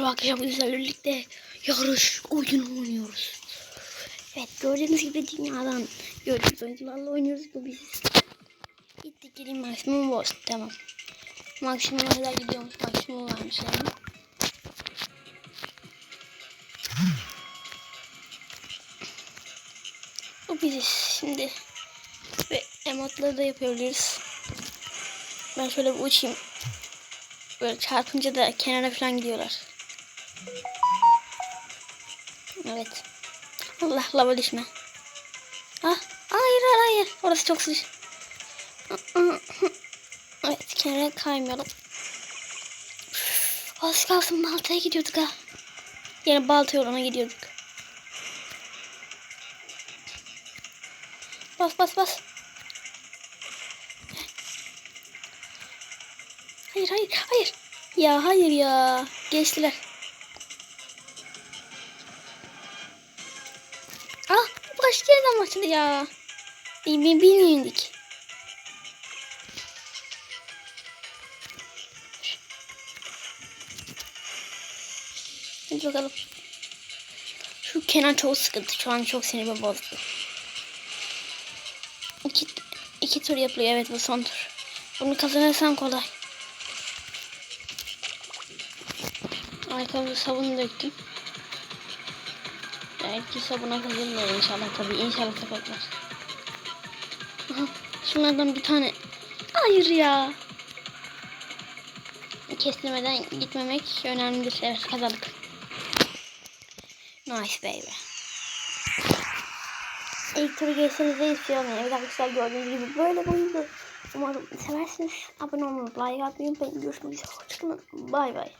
Merhaba arkadaşlar birlikte yarış oyunu oynuyoruz. Evet gördüğünüz gibi dünyadan gördüğünüz oyuncularla oynuyoruz bu biz. Gittik gireyim maksimum boss tamam. Maksimum kadar gidiyormuş maksimum varmış yani. Bu biziz şimdi. Ve emotları da yapabiliriz. Ben şöyle bir uçayım. Böyle çarpınca da kenara falan gidiyorlar. Evet. Allah lava düşme. Ah, hayır hayır. Orası çok sıcak. Evet kenara kaymıyorum. Az kalsın baltaya gidiyorduk ha. Yine balta yoluna gidiyorduk. Bas bas bas. Hayır hayır hayır. Ya hayır ya. Geçtiler. Başka yerden başladı ya. Bil- Bilmiyorduk. Hadi bakalım. Şu Kenan çok sıkıntı. Şu an çok sinirimi bozdu. İki, iki tur yapılıyor. Evet bu son tur. Bunu kazanırsan kolay. Arkamda sabun döktüm. Belki sabuna kazanırlar inşallah tabii. İnşallah. Aha, şunlardan bir tane. Hayır ya. Kestirmeden gitmemek önemlidir. Evet kazandık. Nice baby. İlk turu geçsenize hiçbir şey olmuyor. Evet arkadaşlar gördüğünüz gibi böyle oyundu. Umarım seversiniz. Abone olmayı, like atmayı unutmayın. Görüşmek üzere. Hoşçakalın. Bay bay.